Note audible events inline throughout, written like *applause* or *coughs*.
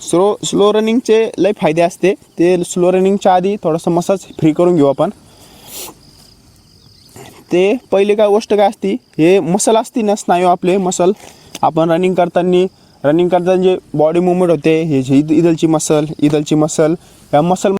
Slow slow रनिंगचे लय फायदे असते. ते स्लो रनिंगच्या आधी थोडंसं मसाज फ्री करून घेऊ आपण. ते पहिले काय गोष्ट काय असती हे मसल असती ना स्नायू आपले मसल आपण रनिंग करताना रनिंग करताना जे बॉडी मुवमेंट होते हे जे इद इदलची मसल इदलची मसल या मसल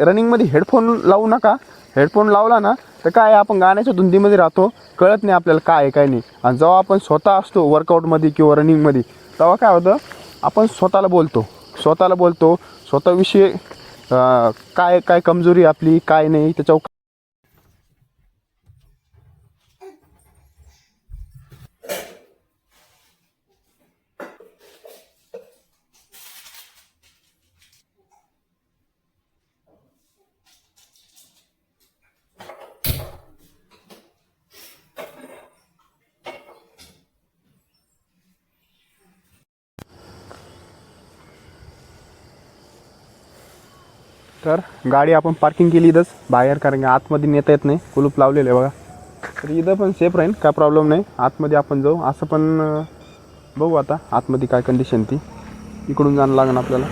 रनिंगमध्ये हेडफोन लावू नका. हेडफोन लावला ना तर काय आपण गाण्याच्या धुंदीमध्ये राहतो. कळत नाही आपल्याला काय आहे काय नाही. आणि जेव्हा आपण स्वतः असतो वर्कआउटमध्ये किंवा रनिंगमध्ये तेव्हा काय होतं आपण स्वतःला बोलतो. स्वतःला बोलतो. स्वतःविषयी काय काय कमजोरी आपली काय नाही त्याच्यावर तर गाडी आपण पार्किंग केली इथंच. बाहेर कारण की आतमध्ये नेता येत नाही. कुलूप लावलेलं आहे बघा. तर इथं पण सेफ राहील. काय प्रॉब्लेम नाही. आतमध्ये आपण जाऊ. असं पण बघू आता आतमध्ये काय कंडिशन ती. इकडून जाणं लागणार आपल्याला.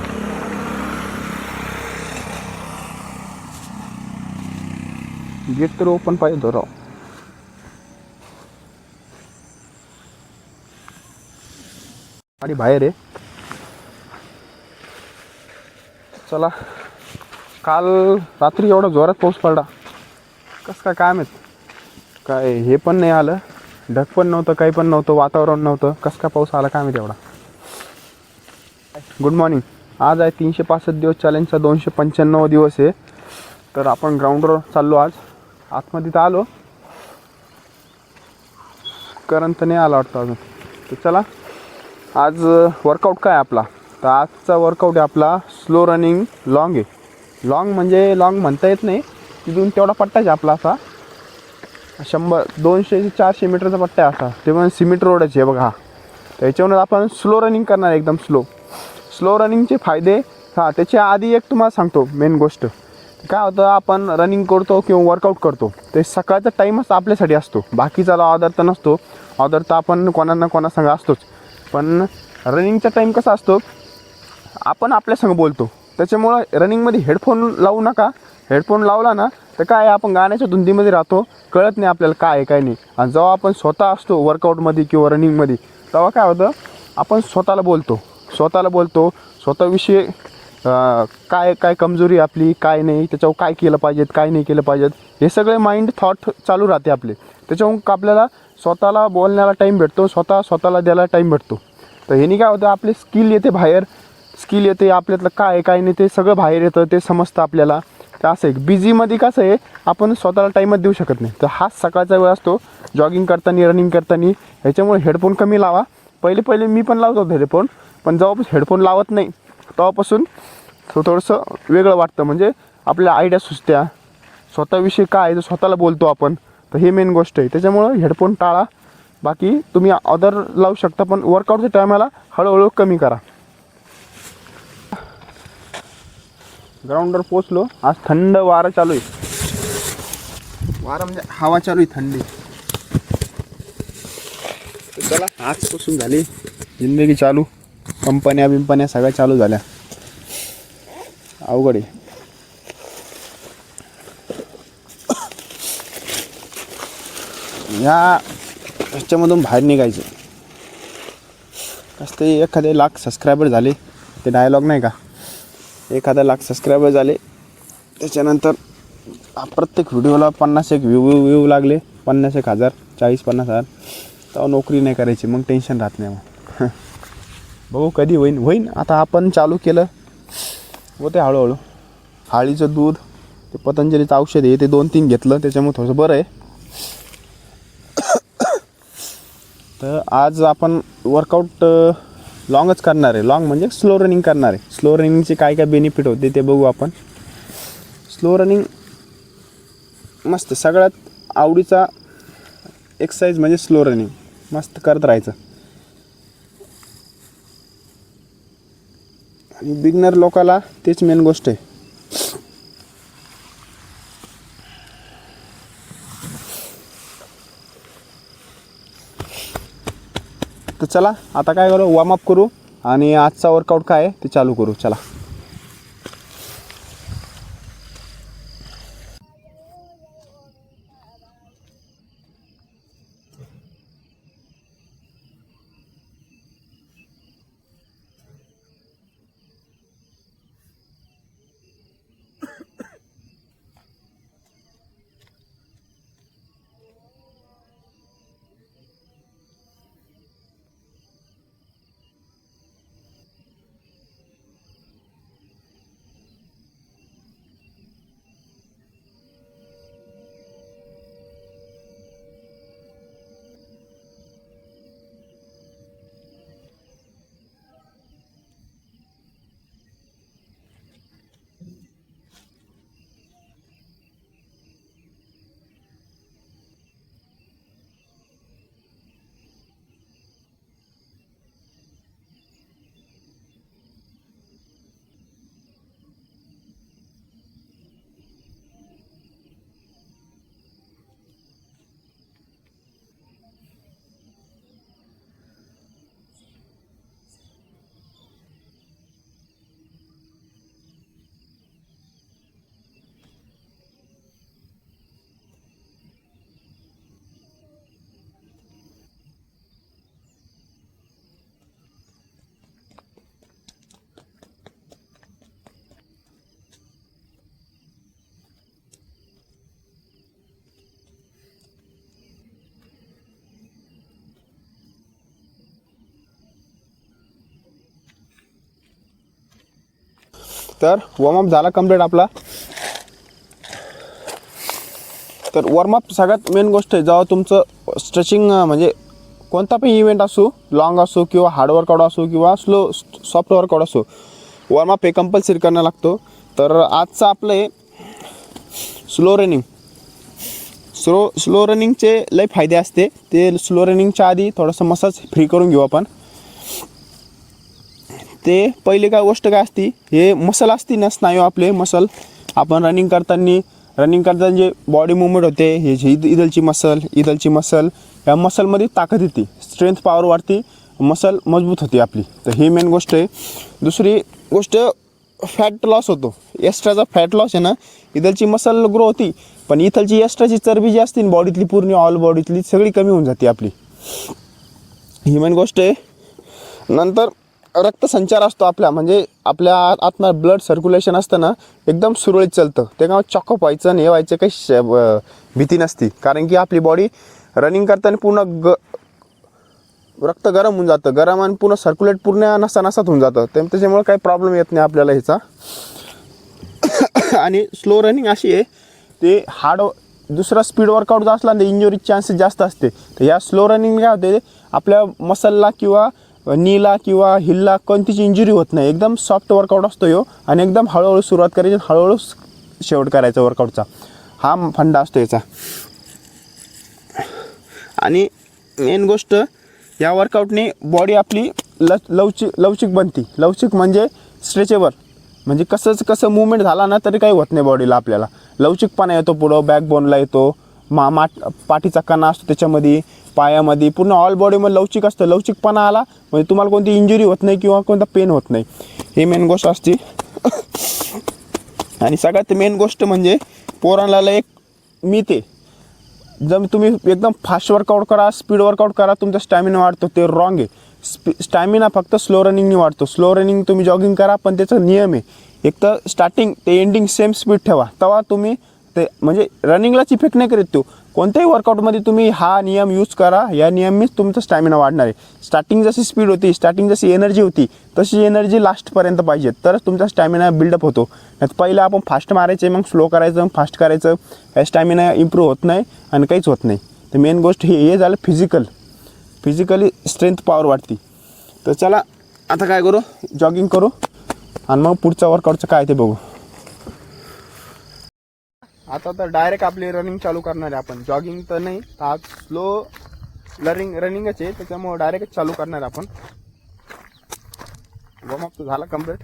गेट तर ओपन पाहिजे तो राव. गाडी बाहेर आहे. चला. काल रात्री एवढा जोरात पाऊस पडला. कसं काय काय माहीत काय हे पण नाही आलं ढग पण नव्हतं काही पण नव्हतं वातावरण नव्हतं. कसं काय पाऊस आला काय आहे एवढा? गुड मॉर्निंग आज आहे तीनशे पासष्ट दिवस चॅलेंजचा दोनशे पंच्याण्णव दिवस आहे. तर आपण ग्राउंडवर चाललो आज. आतमध्ये तर आलो. करंट तर नाही आला वाटतं अजून. तर चला आज वर्कआउट काय आपला? तर आजचा वर्कआउट आहे आपला स्लो रनिंग लॉंग आहे. लॉंग म्हणजे लॉंग म्हणता येत नाही. तिथून तेवढा पट्टाच आहे आपला असा. शंभर दोनशे ते चारशे मीटरचा पट्टा आहे असा. ते पण सिमेंट रोडच आहे बघा. हा आपण स्लो रनिंग करणार एकदम स्लो स्लो रनिंगचे फायदे हां त्याच्या आधी एक तुम्हाला सांगतो मेन गोष्ट. काय होतं आपण रनिंग करतो किंवा वर्कआउट करतो. ते सकाळचा टाईमच आपल्यासाठी असतो. बाकीचा ऑर्डर तर नसतो. ऑर्डर तर आपण कोणाना कोणासंग असतोच. पण रनिंगचा टाईम कसा असतो? आपण आपल्यासंग बोलतो. त्याच्यामुळं रनिंगमध्ये हेडफोन लावू नका. हेडफोन लावला ना तर काय आहे, आपण गाण्याच्या धुंदीमध्ये राहतो कळत नाही आपल्याला काय आहे काय नाही. आणि जेव्हा आपण स्वतः असतो वर्कआउटमध्ये किंवा रनिंगमध्ये तेव्हा काय होतं आपण स्वतःला बोलतो. स्वतःला बोलतो स्वतःविषयी काय काय कमजोरी आपली काय नाही त्याच्यावर काय केलं पाहिजेत काय नाही केलं पाहिजेत हे सगळे माइंड थॉट चालू राहते आपले. त्याच्यावर आपल्याला स्वतःला बोलण्याला टाईम भेटतो स्वतः स्वतःला द्यायला टाईम भेटतो. तर ह्यानी काय होतं आपले स्किल येते बाहेर स्किल येते आपल्यातलं काय आहे काय नाही ते सगळं बाहेर येतं ते समजतं आपल्याला. तर असं आहे बिझीमध्ये कसं आहे आपण स्वतःला टाईमच देऊ शकत नाही. तर हाच सकाळचा वेळ असतो जॉगिंग करताना रनिंग करताना ह्याच्यामुळे हेडफोन कमी लावा. पहिले पहिले मी पण लावत होतो हेडफोन पण जेव्हापासून हेडफोन लावत नाही. तेव्हापासून थो थोडंसं वेगळं वाटतं. म्हणजे आपल्या आयडिया सुचत्या. स्वतःविषयी काय आहे स्वतःला बोलतो आपण. तर हे मेन गोष्ट आहे. त्याच्यामुळं हेडफोन टाळा. बाकी तुम्ही अदर लावू शकता पण वर्कआउटच्या टायमाला हळूहळू कमी करा. ग्राउंडवर पोचलो आज थंड वारा चालू आहे. वारा म्हणजे हवा चालू आहे थंडी. चला आजपासून झाली जिंदगी चालू. कंपन्या बिंपन्या सगळ्या चालू झाल्या. अवघड आहे. या ह्याच्यामधून बाहेर निघायचं. कसं ते एखादे लाख सबस्क्रायबर झाले ते डायलॉग नाही का? एखादा लाख सबस्क्रायबर झाले त्याच्यानंतर प्रत्येक व्हिडिओला पन्नास एक व्ह्यू व्ह्यू लागले. पन्नास एक हजार चाळीस पन्नास हजार. तेव्हा नोकरी नाही करायची मग टेन्शन राहत नाही मग. *laughs* बघू कधी होईन. होईन. आता आपण चालू केलं. होते हळूहळू. हाळीचं दूध ते पतंजलीचं औषध आहे ते दोन तीन घेतलं. त्याच्यामुळे थोडंसं बरं आहे. *coughs* तर आज आपण वर्कआउट लॉंगच करणार आहे. लॉंग म्हणजे स्लो रनिंग करणार आहे. स्लो रनिंगचे काय काय बेनिफिट होते ते बघू आपण. स्लो रनिंग मस्त. सगळ्यात आवडीचा एक्सरसाइज म्हणजे स्लो रनिंग मस्त करत राहायचं. आणि बिगनर लोकाला तेच मेन गोष्ट आहे. तर चला आता काय करू? वॉर्मअप करू आणि आजचा वर्कआउट काय आहे ते चालू करू. चला. तर वॉर्मअप झाला कंप्लीट आपला. तर वॉर्मअप सगळ्यात मेन गोष्ट आहे जेव्हा तुमचं स्ट्रेचिंग म्हणजे कोणता पण इव्हेंट असो लॉंग असो किंवा हार्ड वर्कआउट असो किंवा स्लो सॉफ्ट वर्कआउट असो वॉर्मअप हे कंपल्सरी करणं लागतो. तर आजचं आपलं हे स्लो रनिंग स्लो स्लो रनिंगचे लय फायदे असते. ते स्लो रनिंगच्या आधी थोडंसं मसाज फ्री करून घेऊ आपण. ते पहिले काय गोष्ट काय असती हे मसल असती ना स्नायू आपले मसल आपण रनिंग करताना रनिंग करताना जे बॉडी मुवमेंट होते हे जे इद इदलची मसल इदलची मसल या मसलमध्ये ताकद येते स्ट्रेंथ पॉवर वाढते मसल मजबूत होते आपली. तर ही मेन गोष्ट आहे. दुसरी गोष्ट फॅट लॉस होतो. एक्स्ट्राचा फॅट लॉस आहे ना इथलची मसल ग्रो होती पण इथलची एक्स्ट्राची चरबी जी असते ना बॉडीतली पूर्ण ऑल बॉडीतली सगळी कमी होऊन जाते आपली. ही मेन गोष्ट आहे. नंतर रक्तसंचार असतो आपल्या म्हणजे आपल्या आत- आतमध्ये ब्लड सर्क्युलेशन असतं ना एकदम सुरळीत चालतं. ते चॉकअप व्हायचं आणि हे व्हायचं काही श- भीती नसती. कारण की आपली बॉडी रनिंग करताना पूर्ण ग रक्त गरम होऊन जातं. गरम आणि पूर्ण सर्क्युलेट पूर्ण नसा नसात होऊन जातं. ते त्याच्यामुळे काही प्रॉब्लेम येत नाही आपल्याला ह्याचा. *coughs* आणि स्लो रनिंग अशी आहे ते हार्ड दुसरा स्पीड वर्कआउट जर असला ना इंजुरी चान्सेस जास्त असते. तर या स्लो रनिंग काय होते आपल्या मसलला किंवा नीला किंवा हिलला कोणतीच इंजुरी होत नाही. एकदम सॉफ्ट वर्कआउट असतो यो आणि एकदम हळूहळू सुरुवात करायची हळूहळू शेवट करायचा वर्कआउटचा हा फंडा असतो याचा. आणि मेन गोष्ट या वर्कआउटने बॉडी आपली ल लवचिक लवचिक बनती. लवचिक म्हणजे स्ट्रेचेबल म्हणजे कसंच कसं मुवमेंट झाला ना तरी काही होत नाही बॉडीला आपल्याला. लवचिकपणा येतो पुढं बॅकबोनला येतो मा माट पाठीचा कणा असतो त्याच्यामध्ये. पायामध्ये पूर्ण ऑल बॉडीमध्ये लवचिक असतं. लवचिकपणा आला म्हणजे तुम्हाला कोणती इंजुरी होत नाही किंवा कोणता पेन होत नाही. हे मेन गोष्ट असते. आणि सगळ्यात मेन गोष्ट म्हणजे पोरांना एक मी ते. जर तुम्ही एकदम फास्ट वर्कआउट करा स्पीड वर्कआउट करा तुमचा स्टॅमिना वाढतो ते रॉंग आहे. स्पी स्टॅमिना फक्त स्लो रनिंगने वाढतो. स्लो रनिंग तुम्ही जॉगिंग करा पण त्याचा नियम आहे. एक तर स्टार्टिंग ते एंडिंग सेम स्पीड ठेवा. तेव्हा तुम्ही ते म्हणजे रनिंगलाच इफेक्ट नाही करीत तो. कोणत्याही वर्कआउटमध्ये तुम्ही हा नियम यूज करा या नियमीच तुमचा स्टॅमिना वाढणार आहे. स्टार्टिंग जशी स्पीड होती स्टार्टिंग जशी एनर्जी होती तशी एनर्जी लास्टपर्यंत पाहिजे तरच तुमचा स्टॅमिना बिल्डअप होतो. नाही पहिलं आपण फास्ट मारायचे मग स्लो करायचं मग फास्ट करायचं. या स्टॅमिना इम्प्रूव्ह होत नाही आणि काहीच होत नाही. तर मेन गोष्ट हे हे झालं फिजिकल फिजिकली स्ट्रेंथ पॉवर वाढती. तर चला आता काय करू? जॉगिंग करू. आणि मग पुढच्या वर्कआउटचं काय ते बघू. आता तर डायरेक्ट आपली रनिंग चालू करणार आहे आपण. जॉगिंग तर नाही तर आज स्लो रनिंग रनिंगच आहे त्याच्यामुळे डायरेक्ट चालू करणार आपण. वॉर्म अप झाला कंप्लीट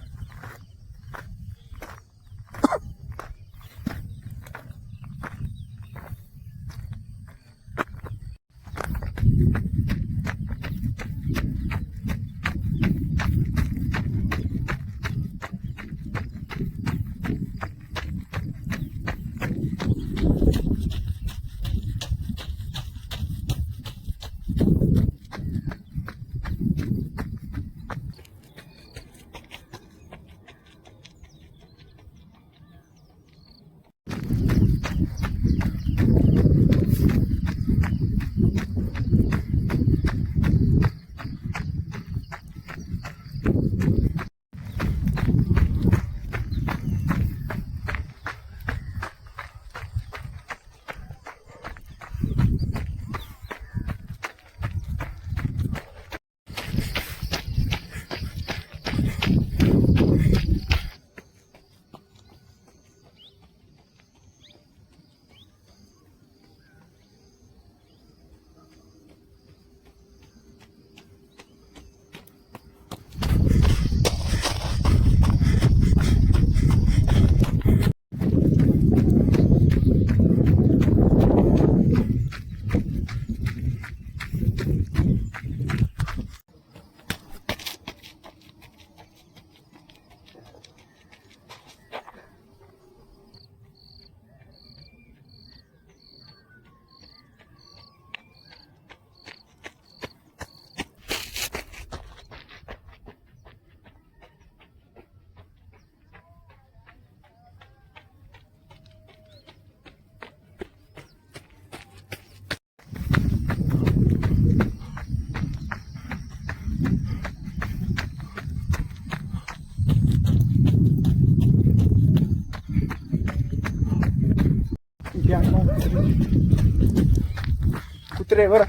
कुत्रे बरं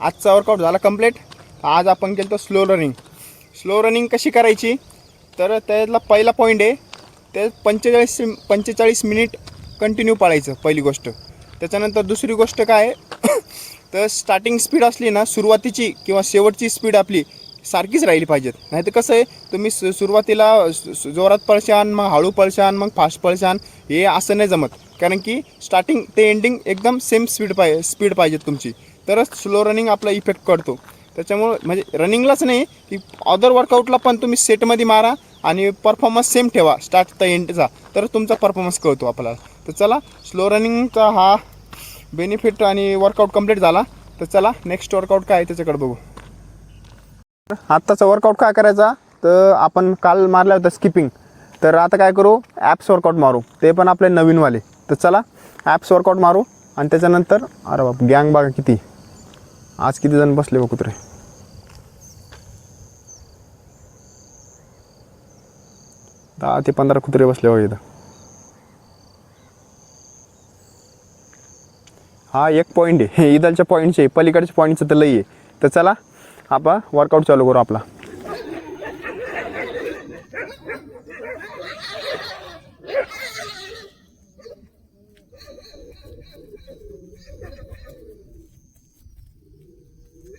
आजचा वर्कआउट झाला कंप्लीट आज आपण केलं तर स्लो रनिंग स्लो रनिंग कशी करायची? तर त्यातला पहिला पॉईंट आहे ते पंचेचाळीस पंचेचाळीस मिनिट कंटिन्यू पाळायचं पहिली गोष्ट. त्याच्यानंतर दुसरी गोष्ट काय *coughs* तर स्टार्टिंग स्पीड असली ना सुरुवातीची किंवा शेवटची स्पीड आपली सारखीच राहिली पाहिजेत. नाही तर कसं आहे तुम्ही सु सुरुवातीला जोरात पळशान मग हळू पळशान मग फास्ट पळशान हे असं नाही जमत. कारण की स्टार्टिंग ते एंडिंग एकदम सेम स्पीड पाहिजे स्पीड पाहिजेत तुमची. तरच स्लो रनिंग आपला इफेक्ट करतो. त्याच्यामुळं म्हणजे रनिंगलाच नाही की अदर वर्कआउटला पण तुम्ही सेटमध्ये मारा आणि परफॉर्मन्स सेम ठेवा स्टार्ट तर एंडचा तर तुमचा परफॉर्मन्स कळतो आपल्याला. तर चला स्लो रनिंगचा हा बेनिफिट आणि वर्कआउट कंप्लीट झाला. तर चला नेक्स्ट वर्कआउट काय आहे त्याच्याकडे बघू. आत्ताचा वर्कआउट काय करायचा? तर आपण काल मारला होता स्किपिंग तर आता काय करू? ॲप्स वर्कआउट मारू. ते पण आपले नवीनवाले. तर चला ॲप्स वर्कआउट मारू आणि त्याच्यानंतर अरे बाप गँग बघा किती. आज किती जण बसले बा कुत्रे? दहा ते पंधरा कुत्रे बसले बघ इथं. हा एक पॉईंट आहे. *laughs* इदलच्या पॉईंटचे पलीकडच्या पॉईंटचं तर लई आहे. तर चला आपा वर्कआउट चालू करू आपला.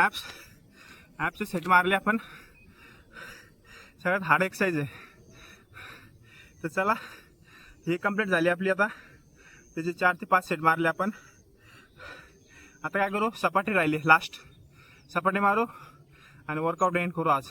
ॲप्स ॲपचे सेट मारले आपण. सगळ्यात हार्ड एक्सरसाइज आहे. तर चला ही कंप्लीट झाली आपली आता. त्याचे चार ते पाच सेट मारले आपण. आता काय करू? सपाटी राहिली लास्ट सपाटी मारू आणि वर्कआउट एंड करू आज.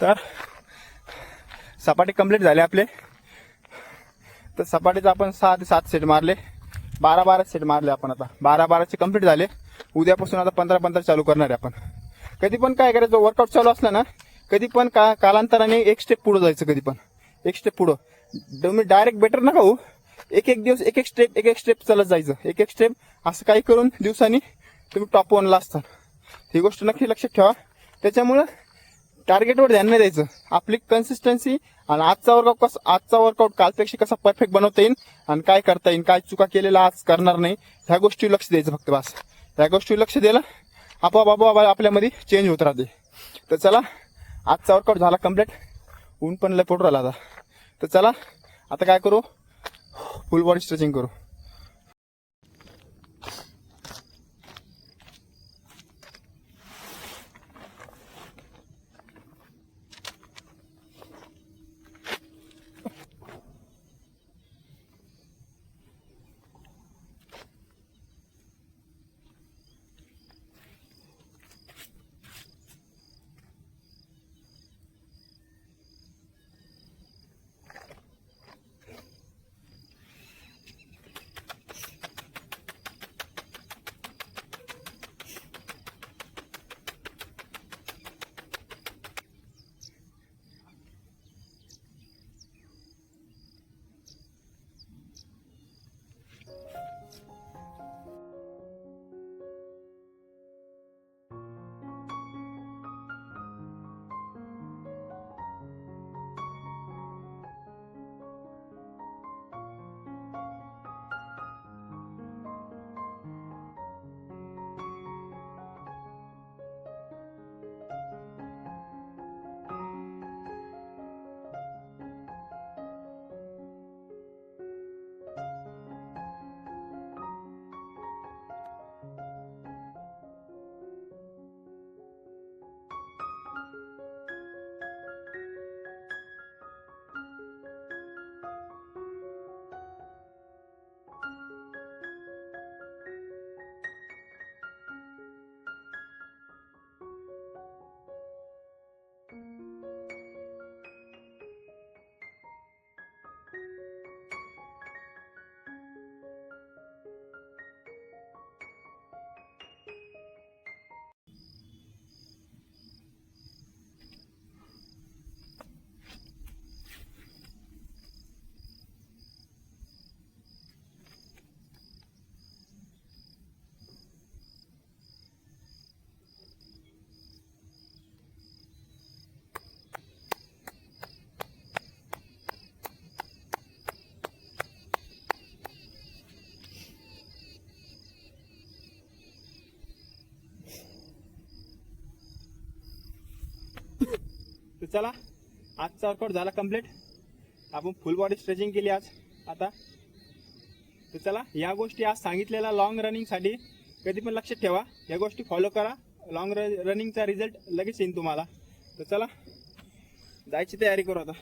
तर सपाटी कंप्लीट झाले आपले. तर सपाटीचं आपण सहा ते सात सेट मारले. बारा बारा सेट मारले आपण आता. बारा बाराचे कंप्लीट झाले. उद्यापासून आता पंधरा पंधरा चालू करणार आहे आपण. कधी पण काय करायचं वर्कआउट चालू असलं ना कधी पण का कालांतराने एक स्टेप पुढं जायचं कधी पण. एक स्टेप पुढं. तुम्ही डायरेक्ट बेटर नका हो एक एक दिवस एक एक स्टेप एक एक स्टेप चालत जायचं. एक एक स्टेप असं काही करून दिवसांनी तुम्ही टॉप वनला असता. ही गोष्ट नक्की लक्षात ठेवा. त्याच्यामुळं टार्गेटवर ध्यान नाही द्यायचं. आपली कन्सिस्टन्सी आणि आजचा वर्कआउट कसा आजचा वर्कआउट कालपेक्षा कसा परफेक्ट बनवता येईल आणि काय करता येईल काय चुका केलेला आज करणार नाही ह्या गोष्टी लक्ष द्यायचं फक्त बस. ह्या गोष्टी लक्ष द्यायला आपोआप आपोआप आपल्यामध्ये चेंज होत राहते. तर चला आजचा वर्कआउट झाला कंप्लीट ऊन पण लय पडू राहिला आता. तर चला आता काय करू? फुल बॉडी स्ट्रेचिंग करू. चला आजचा वर्कआउट झाला कंप्लीट आपण फुल बॉडी स्ट्रेचिंग केली आज. आता तर चला या गोष्टी आज सांगितलेल्या लॉंग रनिंगसाठी कधी पण लक्षात ठेवा. या गोष्टी फॉलो करा. लॉंग रनिंगचा रिझल्ट लगेच येईल तुम्हाला. तर चला जायची तयारी करू आता.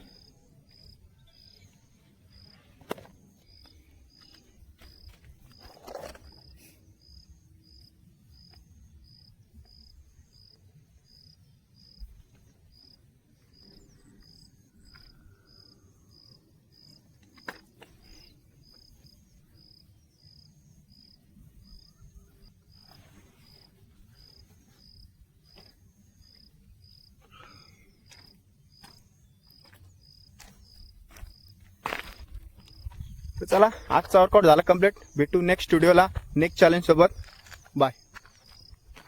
चला आजचा वर्कआउट झाला कंप्लीट भेटू नेक्स्ट स्टुडिओला नेक्स्ट चॅलेंज सोबत. बाय